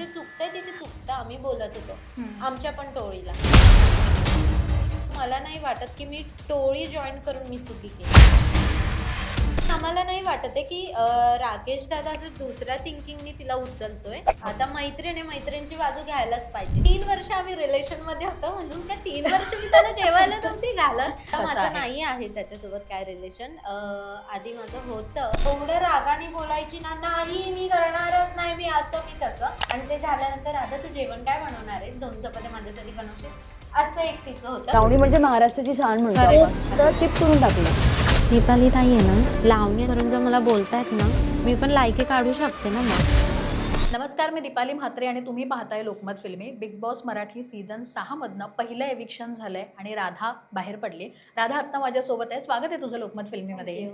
जिथे चुकतंय तिथे चुकतं आम्ही बोलत होतो. हम्म. आमच्या पण टोळीला. मला नाही वाटत की मी टोळी जॉईन करून मी चुकी केली. आम्हाला नाही वाटत आहे की अं, राकेश दादा जर दुसऱ्या थिंकिंगनी तिला उचलतोय आता मैत्रीण आहे मैत्रिणीची बाजू घ्यायलाच पाहिजे. तीन वर्ष आम्ही रिलेशनमध्ये होतो म्हणून त्या तीन वर्ष मी त्याला जेवायला नव्हती घालत. माझं आहे? नाही आहे त्याच्यासोबत काय रिलेशन आधी माझं होतं. एवढं रागाने बोलायची ना नाही मी करणारच नाही मी असं मी तसं. आणि ते झाल्यानंतर आता तू जेवण काय बनवणार आहेस? दोन चपात्या माझ्यासाठी बनवशील? असं एक तिचं होतं. लावणी म्हणजे महाराष्ट्राची शान म्हणतो तर चिप करून टाकलं. दीपाली ताई आहे ना लावणी करून जर मला बोलतायत ना मी पण लायकी काढू शकते ना मग. नमस्कार मी दीपाली म्हात्रे आणि तुम्ही पाहताय Lokmat Filmy. Bigg Boss Marathi season सहा मधनं पहिलं एविक्शन झालंय आणि राधा बाहेर पडली. राधा आत्ता माझ्यासोबत आहे. स्वागत आहे तुझं लोकमत फिल्मीमध्ये.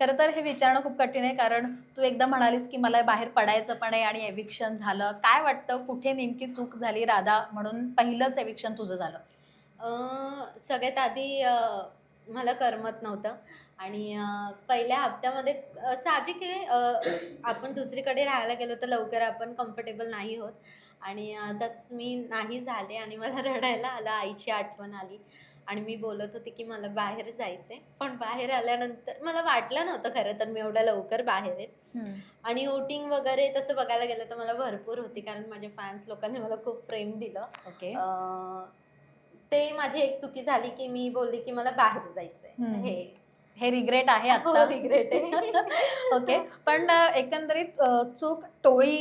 खरं तर हे विचारणं खूप कठीण आहे कारण तू एकदा म्हणालीस की मला बाहेर पडायचं पण आहे आणि एविक्शन झालं. काय वाटतं? कुठे नेमकी चूक झाली राधा? म्हणून पहिलंच एविक्शन तुझं झालं. अं, सगळ्यात आधी मला करमत नव्हतं. आणि पहिल्या हप्त्यामध्ये साहजिक आहे आपण दुसरीकडे राहायला गेलो तर लवकर आपण कम्फर्टेबल नाही होत. आणि तसंच मी नाही झाले आणि मला रडायला आलं आईची आठवण आली. आणि मी बोलत होते की मला बाहेर जायचंय. पण बाहेर आल्यानंतर मला वाटलं नव्हतं खरं तर मी एवढ्या लवकर बाहेर आहे. आणि वोटिंग वगैरे तसं बघायला गेलं तर मला भरपूर होती. कारण माझ्या फॅन्स लोकांनी मला खूप प्रेम दिलं. ओके. अं, ते माझी एक चुकी झाली की मी बोलली की मला बाहेर जायचंय. हे हे रिग्रेट आहे हो, आता regret आहे. ओके पण एकंदरीत चूक टोळी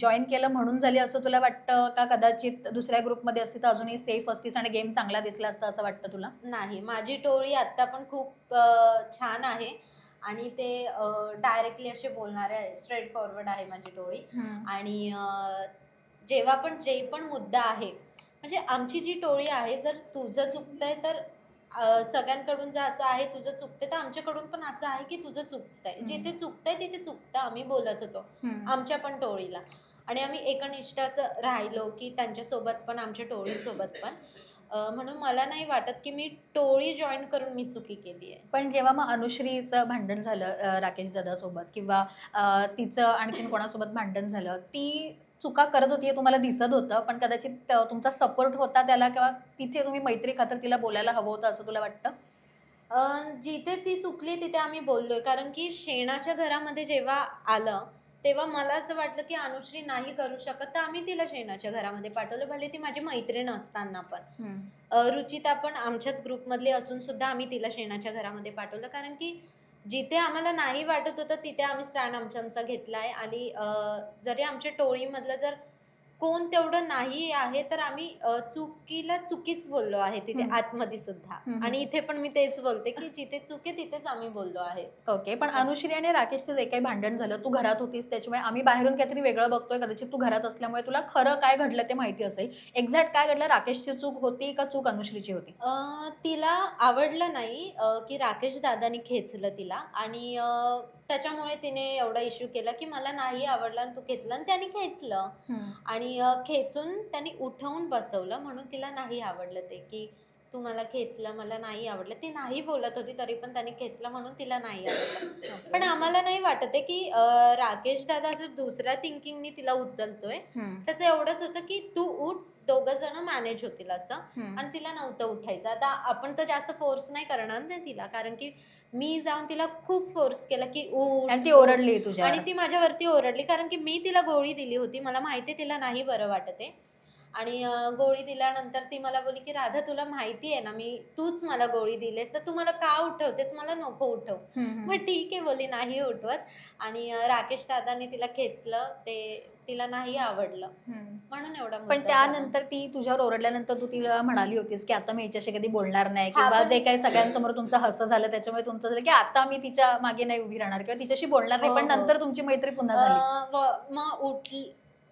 जॉईन केलं म्हणून झाली असं तुला वाटतं का? कदाचित दुसऱ्या ग्रुपमध्ये असती तर अजूनही सेफ असतीस आणि गेम चांगला दिसला असता असं वाटतं तुला? नाही. माझी टोळी आता पण खूप छान आहे. आणि ते डायरेक्टली असे बोलणारे स्ट्रेट फॉरवर्ड आहे माझी टोळी. आणि जेव्हा पण जे पण मुद्दा आहे म्हणजे आमची जी टोळी आहे जर तुझं चुकतंय तर सगळ्यांकडून जर असं आहे तुझं चुकतंय तर आमच्याकडून पण असं आहे की तुझं चुकतंय. जिथे चुकतंय तिथे चुकतं आम्ही बोलत होतो. आमच्या पण टोळीला. आणि आम्ही एकनिष्ठ असं राहिलो की त्यांच्यासोबत पण आमच्या टोळीसोबत पण. म्हणून मला नाही वाटत की मी टोळी जॉईन करून मी चुकी केली आहे पण जेव्हा मग अनुश्रीचं भांडण झालं राकेश दादासोबत किंवा तिचं आणखीन कोणासोबत भांडण झालं ती चुका करत होती हे तुम्हाला दिसत होतं पण कदाचित तुमचा सपोर्ट होता त्याला किंवा तिथे तुम्ही मैत्री खातर तिला बोलायला हवं होतं असं तुला वाटतं? जिथे ती चुकली तिथे आम्ही बोललोय. कारण की शेणाच्या घरामध्ये जेव्हा आलं तेव्हा मला असं वाटलं की अनुश्री नाही करू शकत तर आम्ही तिला शेणाच्या घरामध्ये पाठवलं. भले ती माझी मैत्रीण असताना पण. रुचिता पण आमच्याच ग्रुपमधली असून सुद्धा आम्ही तिला शेणाच्या घरामध्ये पाठवलं. कारण की जिथे आम्हाला नाही वाटत होतं तिथे आम्ही स्टँड आमचा आमचा आहे आणि जरी आमच्या टोळीमधलं जर कोण तेवढं नाही आहे तर आम्ही चुकीला चुकीच बोललो आहे तिथे. आतमध्ये सुद्धा. आणि इथे पण मी तेच बोलते की जिथे चुके तिथेच आम्ही बोललो आहे. ओके पण अनुश्री आणि राकेशचं जे काही भांडण झालं तू घरात होतीस त्याच्यामुळे आम्ही बाहेरून काहीतरी वेगळं बघतोय कदाचित तू घरात असल्यामुळे तुला खरं काय घडलं ते माहिती असेल. एक्झॅक्ट काय घडलं राकेशची चूक होती का चूक अनुश्रीची होती? तिला आवडलं नाही की राकेश दादानी खेचलं तिला. आणि त्याच्यामुळे तिने एवढा इश्यू केला की मला नाही आवडलं आणि तू खेचलं आणि त्याने खेचलं. आणि खेचून त्यांनी उठवून बसवलं म्हणून तिला नाही आवडलं ते की तू मला खेचलं मला नाही आवडलं. ती नाही बोलत होती तरी पण त्याने खेचलं म्हणून तिला नाही आवडलं. पण आम्हाला नाही वाटत आहे की राकेश दादा जर दुसऱ्या थिंकिंगनी तिला उचलतोय त्याचं एवढंच होतं की तू उठ दोघं जण मॅनेज होतील असं. आणि तिला नव्हतं उठायचं. आता आपण तर जास्त फोर्स नाही करणार ना तिला. कारण की मी जाऊन तिला खूप फोर्स केला की उठ आणि ती ओरडली तुझ्या आणि ती माझ्यावरती ओरडली कारण की मी तिला गोळी दिली होती. मला माहिती तिला नाही बरं वाटत आणि गोळी दिल्यानंतर ती मला बोलली की राधा तुला माहिती आहे ना मी तूच मला गोळी दिलीस तर तू मला का उठवतेस? मला नको उठव. मग ठीक आहे बोली नाही उठवत. आणि राकेश दादाने तिला खेचलं. ते तिला नाही आवडलं म्हणून एवढा पण. त्यानंतर ती तुझ्यावर ओरडल्यानंतर तू तिला म्हणाली होतीस की आता मी हिच्याशी कधी बोलणार नाही हा, किंवा जे काही सगळ्यांसमोर तुमचं हसं झालं त्याच्यामुळे तुमचं झालं की आता मी तिच्यामागे नाही उभी राहणार किंवा तिच्याशी बोलणार नाही हो, पण हो. नंतर तुमची मैत्री पुन्हा झाली मग उठ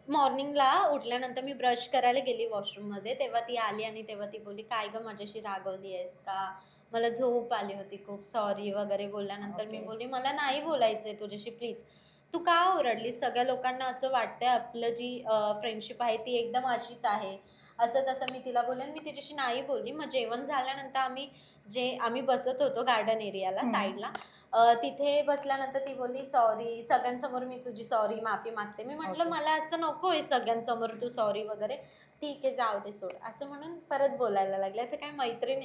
मॉर्निंगला उठल्यानंतर मी ब्रश करायला गेली वॉशरूममध्ये तेव्हा ती आली आणि तेव्हा ती बोलली काय ग माझ्याशी रागवली आहेस का मला झोप आली होती खूप सॉरी वगैरे बोलल्यानंतर मी. बोलली मला नाही बोलायचंय तुझ्याशी प्लीज तू का ओरडली सगळ्या लोकांना असं वाटतंय आपलं जी फ्रेंडशिप आहे ती एकदम अशीच आहे. असं तसं मी तिला बोलले मी तिच्याशी नाही बोलली. मग जेवण झाल्यानंतर आम्ही जे आम्ही बसत होतो गार्डन एरियाला. साईडला तिथे बसल्यानंतर ती बोलली सॉरी सगळ्यांसमोर मी तुझी सॉरी माफी मागते. मी म्हटलं. मला असं नकोय सगळ्यांसमोर तू सॉरी वगैरे. ठीक आहे जाऊ दे सोड. असं म्हणून परत बोलायला लागले. तर काय मैत्रीण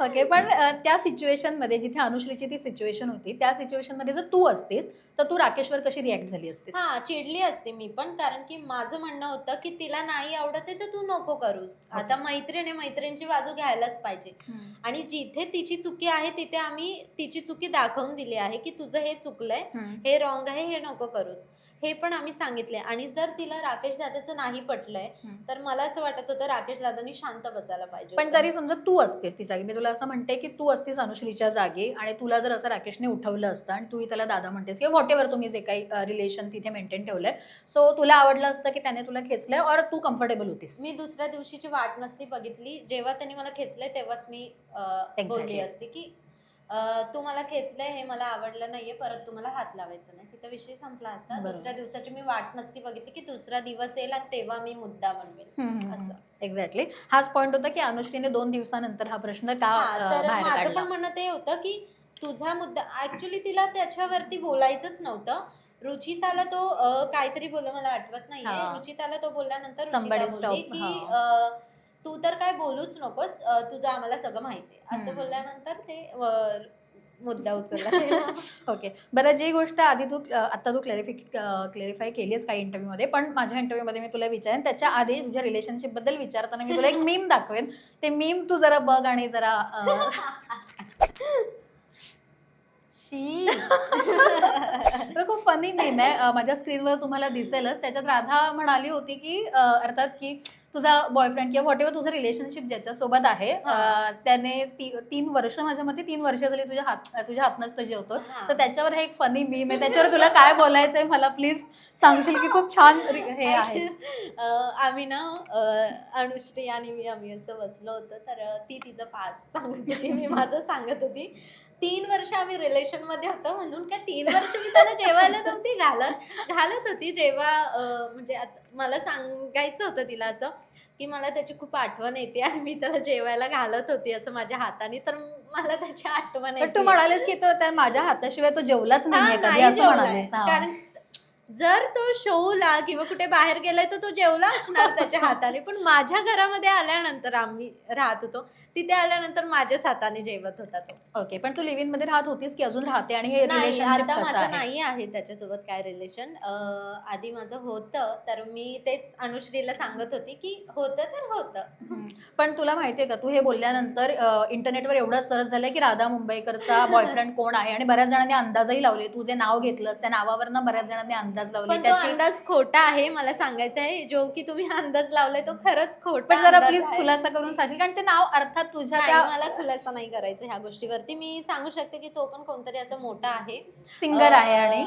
ओके पण त्या सिच्युएशनमध्ये जिथे अनुश्रीची ती सिच्युएशन होती त्या सिच्युएशनमध्ये जर तू असतेस तर तू राकेशवर कशी रिॲक्ट झाली असतेस? हा चिडली असते मी पण कारण की माझं म्हणणं होतं की तिला नाही आवडत आहे तर तू नको करूस. आता मैत्रीण आहे मैत्रिणीची बाजू घ्यायलाच पाहिजे. आणि जिथे तिची चुकी आहे तिथे आम्ही तिची चुकी दाखवून दिली आहे की तुझं हे चुकलंय. हे रॉंग आहे हे नको करूस. हे पण आम्ही सांगितले आणि जर तिला राकेश दादाचं नाही पटलंय. तर मला असं वाटत होतं राकेश दादांनी शांत बसायला पाहिजे पण. तरी समजा तू असतेस ती जागी. मी तुला असं म्हणते की तू असतीस अनुश्रीच्या जागी आणि तुला जर असं राकेशने उठवलं असतं आणि तूही त्याला दादा म्हणतेस किंवा व्हॉट एव्हर तुम्ही जे काही रिलेशन तिथे मेंटेन ठेवलंय. सो तुला आवडलं असतं की त्याने तुला खेचलंय और तू कम्फर्टेबल होतीस? मी दुसऱ्या दिवशीची वाट नसती बघितली. जेव्हा त्यांनी मला खेचलंय तेव्हाच मी बोलली असते की तू मला खेचलंय हे मला आवडलं नाहीये परत तुम्हाला हात लावायचं नाही. तिथं विषय संपला असता. दुसऱ्या दिवसाची मी वाट नसती बघितली की दुसरा दिवस येईल आणि तेव्हा मी मुद्दा बनवेल. असं. एक्झॅक्टली हाच पॉईंट होता की अनुश्रीने दोन दिवसानंतर हा प्रश्न का तर माझं पण म्हणणं ते होतं की तुझा मुद्दा ऍक्च्युली तिला त्याच्यावरती बोलायचंच नव्हतं. रुचिताला तो काहीतरी बोलला मला आठवत. नाहीये. रुचिताला तो बोलल्यानंतर की तू तर काय बोलूच नकोस अं, तुझं आम्हाला सगळं माहितीये असं हम्म. बोलल्यानंतर ते अं, मुद्दा उचलला. ओके. बरं जी गोष्ट आधी तू अ, आता तू क्लॅरिफिक क्लॅरिफाय केली आहेस काही इंटरव्ह्यूमध्ये पण माझ्या इंटरव्ह्यूमध्ये मी तुला विचारेन त्याच्या आधी तुझ्या रिलेशनशिपबद्दल विचारताना मी तुला एक मीम दाखवेन. ते मीम तू जरा बघ आणि जरा अ, शी. खूप फनी मीम आहे. अ, माझ्या स्क्रीनवर तुम्हाला दिसेलच. त्याच्यात राधा म्हणाली होती की अ, अर्थात की तुझा बॉयफ्रेंड किंवा व्हॉट एव्हर तुझं रिलेशनशिप ज्याच्यासोबत आहे त्याने तीन वर्ष माझ्या मते तीन वर्ष झाली तुझ्या हात तुझ्या हातनच तो जेवतो. तर त्याच्यावर हे एक फनी मीम आहे. त्याच्यावर तुला काय बोलायचंय मला प्लीज सांगशील की खूप छान हे आहे. आम्ही ना अनुश्री आणि मी आम्ही असं बसलो होतो. तर ती तिचं पाच सांगत होती. मी माझं सांगत होती. तीन वर्ष आम्ही रिलेशनमध्ये होतो. म्हणून काय तीन वर्ष मी त्याला जेवायला नव्हती घालत. घालत होती जेव्हा म्हणजे मला सांगायचं होतं तिला असं की मला त्याची खूप आठवण येते आणि मी त्याला जेवायला घालत होती असं माझ्या हाताने. तर मला त्याची आठवण येते तू म्हणालीस की तो त्या माझ्या हाताशिवाय तो जेवलाच नाही. कारण जर तो शोला किंवा कुठे बाहेर गेलाय तर तो जेवला असणार त्याच्या हाताने. पण माझ्या घरामध्ये आल्यानंतर आम्ही राहत होतो. तिथे आल्यानंतर माझ्याच हाताने जेवत होता तो. ओके पण तू लिव्ह इनमध्ये राहत होतीस की अजून राहते आणि हे नाही आता कसं माझं आहे? नाही आहे त्याच्यासोबत काय रिलेशन आधी माझं होतं तर मी तेच अनुश्रीला सांगत होती की होतं तर होतं. पण तुला माहितीये का तू हे बोलल्यानंतर अ, इंटरनेटवर एवढं सर्च झालंय की राधा मुंबईकरचा बॉयफ्रेंड कोण आहे? आणि बऱ्याच जणांनी अंदाजही लावले. तू जे नाव घेतलंस त्या नावावरनं बऱ्याच जणांनी अंदाज लावले. पण तो त्याची अंदाज खोटा आहे मला सांगायचं आहे. जो की तुम्ही अंदाज लावलाय तो खरंच खोटा पण जरा अंदाज प्लीज आहे. खुलासा करून सांगशील? कारण ते नाव अर्थात तुझ्या नाही, त्या मला खुलासा नाही करायचा ह्या गोष्टीवरती. मी सांगू शकते की तो पण कोणतरी असं मोठा आहे. सिंगर आहे आणि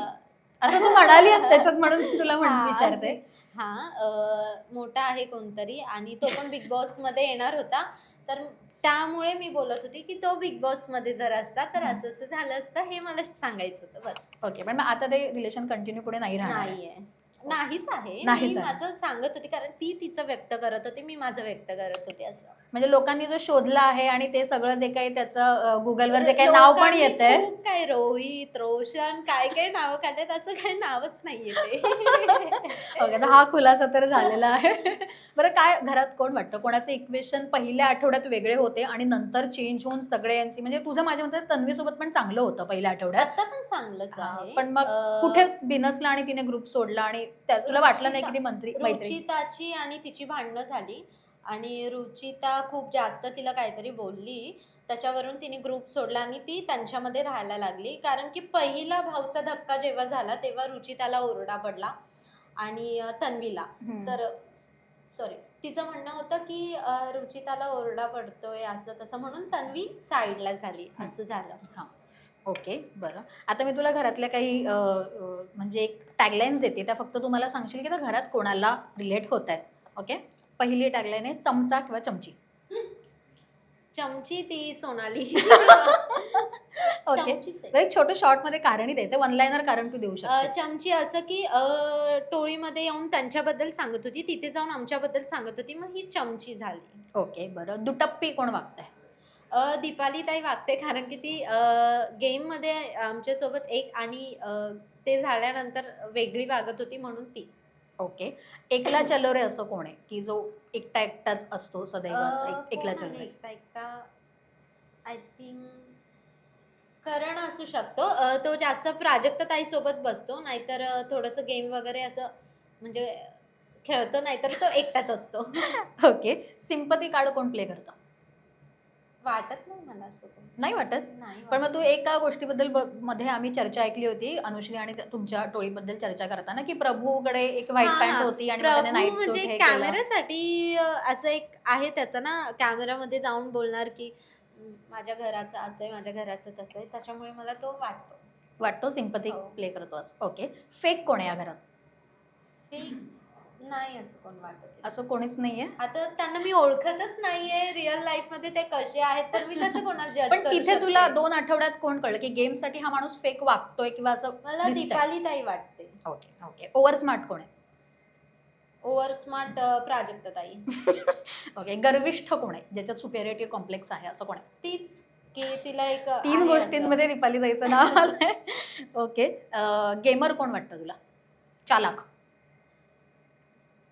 असं तू म्हणाली त्याच्यात म्हणून मी तुला म्हण हा, विचारते. असे- हा अं, मोठा आहे कोणतरी आणि तो पण बिग बॉसमध्ये येणार होता. तर त्यामुळे मी बोलत होती की तो बिग बॉसमध्ये जर असता तर असं असं झालं असतं हे मला सांगायचं होतं बस. ओके पण मग आता ते रिलेशन कंटिन्यू पुढे नाही राहणार? आहे. नाहीये. नाहीच आहे. नाहीच मी आहे. माझं सांगत होती कारण ती तिचं व्यक्त करत होती मी माझं व्यक्त करत होते असं. म्हणजे लोकांनी जो शोधला आहे आणि ते सगळं जे काही त्याचं गुगलवर जे काही नाव पण येतंय. खूप काय रोहित रोशन काय काय नावं काढतात असं काही नावच ओके तर हा खुलासा तर झालेला आहे. बरं काय घरात कोण वाटतं? कोणाचे इक्वेशन पहिल्या आठवड्यात वेगळे होते आणि नंतर चेंज होऊन सगळे यांची म्हणजे तुझं माझ्या मते तन्वी सोबत पण चांगलं होतं पहिल्या आठवड्यात. आता पण चांगलंच आहे. पण मग कुठे बिनसला आणि तिने ग्रुप सोडला आणि तुला वाटलं नाही की ती मैत्री? रुचिताची आणि तिची भांडणं झाली. आणि रुचिता खूप जास्त तिला काहीतरी बोलली. त्याच्यावरून तिने ग्रुप सोडला आणि ती त्यांच्यामध्ये राहायला लागली. कारण की पहिला भाऊचा धक्का जेव्हा झाला तेव्हा रुचिताला ओरडा पडला आणि तन्वीला. तर सॉरी तिचं म्हणणं होतं की रुचिताला ओरडा पडतोय असं तसं म्हणून तन्वी साईडला झाली. असं झालं. ओके. बरं. आता मी तुला घरातल्या काही म्हणजे एक टॅगलाईन्स देते. त्या फक्त तुम्हाला सांगशील की त्या घरात कोणाला रिलेट होत आहेत ओके? पहिली टॅगलाईन आहे चमचा किंवा चमची. चमची ती सोनाली. ओके. चमचीच आहे. बरं, एक छोटं शॉर्टमध्ये कारणही द्यायचं. वन लाईनर कारण तू देऊ अ, शकते चमची असं की अ, टोळीमध्ये येऊन त्यांच्याबद्दल सांगत होती. तिथे जाऊन आमच्याबद्दल सांगत होती. मग ही चमची झाली. ओके बरं. दुटप्पी कोण वागतंय? अ, दीपाली ताई वागते कारण की ती गेममध्ये आमच्यासोबत एक आणि अ, ते झाल्यानंतर वेगळी वागत होती म्हणून ती. ओके. एकला चलो रे असं कोण आहे? की जो एकटा एकटाच असतो सदैव असं अ, एक- एकला कोण चलो आहे एकटा एकटा. आय थिंक करण असू शकतो. अ, तो जास्त प्राजक्त ताई सोबत बसतो नाहीतर अ, थोडंसं गेम वगैरे असं म्हणजे खेळतो नाहीतर तो एकटाच असतो. ओके. सिम्पती कार्ड कोण प्ले करतं? वाटत नाही मला असं. नाही वाटत नाही पण मग. तू एका गोष्टीबद्दल ब- मध्ये आम्ही चर्चा ऐकली होती अनुश्री आणि त्या- तुमच्या टोळीबद्दल चर्चा करताना की प्रभूकडे एक व्हाईट हा, पॅन्ट हा. होती आणि मग त्याने प्रभू नाईट सूट म्हणजे हे केलं कॅमेऱ्यासाठी अ, असं एक आहे त्याचं ना कॅमेरामध्ये जाऊन बोलणार की "म, माझ्या घराचं असं आहे माझ्या घराचं तसं आहे त्याच्यामुळे मला तो वाटतो वाटतो हो. प्ले करतो असं ओके फेक कोण आहे या घरात फेक नाही असं कोण वाटत. असं कोणीच नाहीये? आता त्यांना मी ओळखतच नाहीये रिअल लाईफमध्ये ते कसे आहेत तर मी कसं कोणाला जज पण तिथे तुला दोन आठवड्यात कोण कळलं की गेमसाठी हा माणूस फेक वागतोय किंवा असं मला दिसतंय? दीपाली ताई वाटते. ओके ओके ओव्हर स्मार्ट कोण आहे? ओव्हर स्मार्ट प्राजक्त ताई ओके गर्विष्ठ कोण आहे? ज्याच्यात सुपेरिटी कॉम्प्लेक्स आहे असं कोण आहे? तीच की तिला एक तीन आहे गोष्टींमध्ये दीपाली जायचं नाव आलंय. ओके गेमर कोण वाटतं तुला? चालाक.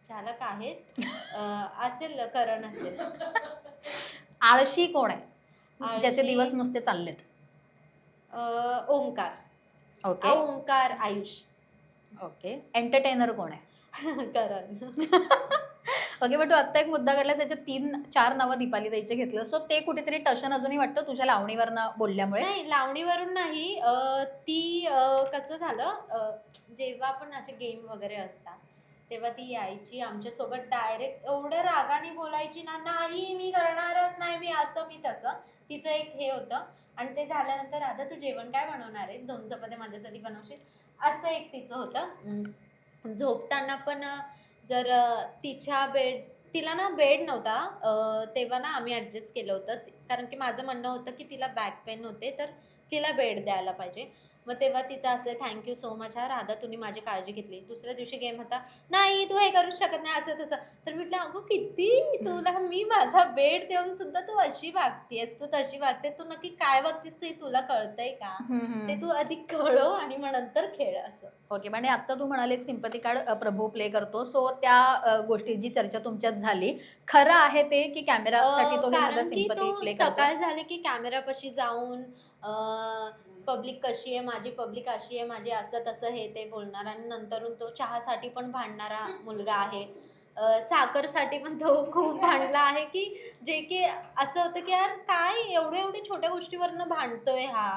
चालक आहेत. अं, असेल करण असेल. आळशी कोण आहे? ज्याचे आळशी- दिवस नुसते चाललेत. अं, Omkar. Okay. Omkar Ayush. Okay. Entertainer कोण आहे? करण. ओके पण तू आत्ता एक मुद्दा काढला त्याच्यात तीन चार नावं दीपाली ताईचे घेतलं. सो ते कुठेतरी टशन अजूनही वाटतं तुझ्या लावणीवरनं बोलल्यामुळे? नाही लावणीवरून नाही. अं, ती अं, कसं झालं? अं, जेव्हा पण असे गेम वगैरे असतात तेव्हा ती यायची आमच्यासोबत डायरेक्ट एवढं रागाने बोलायची ना नाही मी करणारच नाही मी असं मी तसं. तिचं एक हे होतं. आणि ते झाल्यानंतर आता तू जेवण काय बनवणार आहेस? दोन चपात्या माझ्यासाठी बनवशील? असं एक तिचं होतं. झोपताना पण जर तिच्या बेड तिला ना बेड नव्हता. तेव्हा ना आम्ही ॲडजस्ट केलं होतं. कारण की माझं म्हणणं होतं की तिला बॅक पेन होते तर तिला बेड द्यायला पाहिजे. मग तेव्हा तिचं असं थँक्यू सो मच हा राधा तुम्ही माझी काळजी घेतली. दुसऱ्या दिवशी गेम होता. नाही तू हे करूच शकत नाही असं तसं. तर म्हटलं अगो किती? तुला मी माझा बेड देऊन सुद्धा तू अशी वागतेस तू तशी वागते तू नक्की काय वागतेस ते तुला कळतंय का? ते तू आधी कळव आणि मग नंतर खेळ असं. ओके म्हणजे आता तू म्हणाले सिंपती कार्ड प्रभू प्ले करतो. सो त्या अ, गोष्टी जी चर्चा तुमच्यात झाली खरं आहे ते की कॅमेरासाठी तो सकाळ झाले की कॅमेरापाशी जाऊन पब्लिक कशी आहे माझी पब्लिक अशी आहे माझी असं तसं हे ते बोलणार आणि नंतरून तो चहासाठी पण भांडणारा मुलगा आहे. साखरसाठी पण तो खूप भांडला आहे की जे की असं होतं की यार काय एवढ्या एवढ्या छोट्या गोष्टीवरनं भांडतोय हा.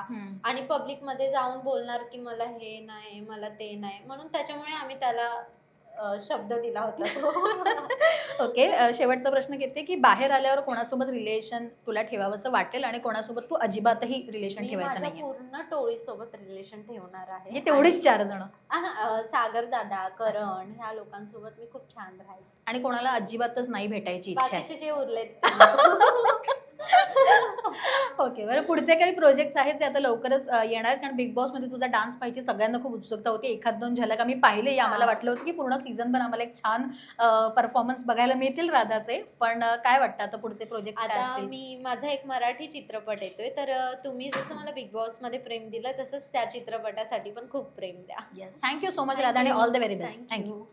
आणि पब्लिकमध्ये जाऊन बोलणार की मला हे नाही मला ते नाही. म्हणून त्याच्यामुळे आम्ही त्याला शब्द दिला होता तो. ओके शेवटचा प्रश्न घेते की बाहेर आल्यावर कोणासोबत रिलेशन तुला ठेवावंसं वाटेल आणि कोणासोबत तू अजिबातही रिलेशन ठेवायचं नाहीये? पूर्ण टोळीसोबत रिलेशन ठेवणार आहे. तेवढीच चार जण. सागर दादा करण ह्या लोकांसोबत मी खूप छान राहील. आणि कोणाला अजिबातच नाही भेटायची इच्छा जे उरलेत. ओके बरं. पुढचे काही प्रोजेक्ट्स आहेत ते आता लवकरच अ, येणार कारण बिग बॉसमध्ये तुझा डान्स पाहिजे सगळ्यांना खूप उत्सुकता होती. एखाद दोन झलक आम्ही पाहिले. आम्हाला. वाटलं होतं की पूर्ण सीझन पण आम्हाला एक छान परफॉर्मन्स बघायला मिळतील राधाचे. पण अ, काय वाटतं आता पुढचे प्रोजेक्ट काय आता असतील? मी माझा एक मराठी चित्रपट येतोय. तर अं, तुम्ही जसं मला बिग बॉसमध्ये प्रेम दिलं तसंच त्या चित्रपटासाठी पण खूप प्रेम द्या. Yes thank you so much Radha आणि all the very best thank you.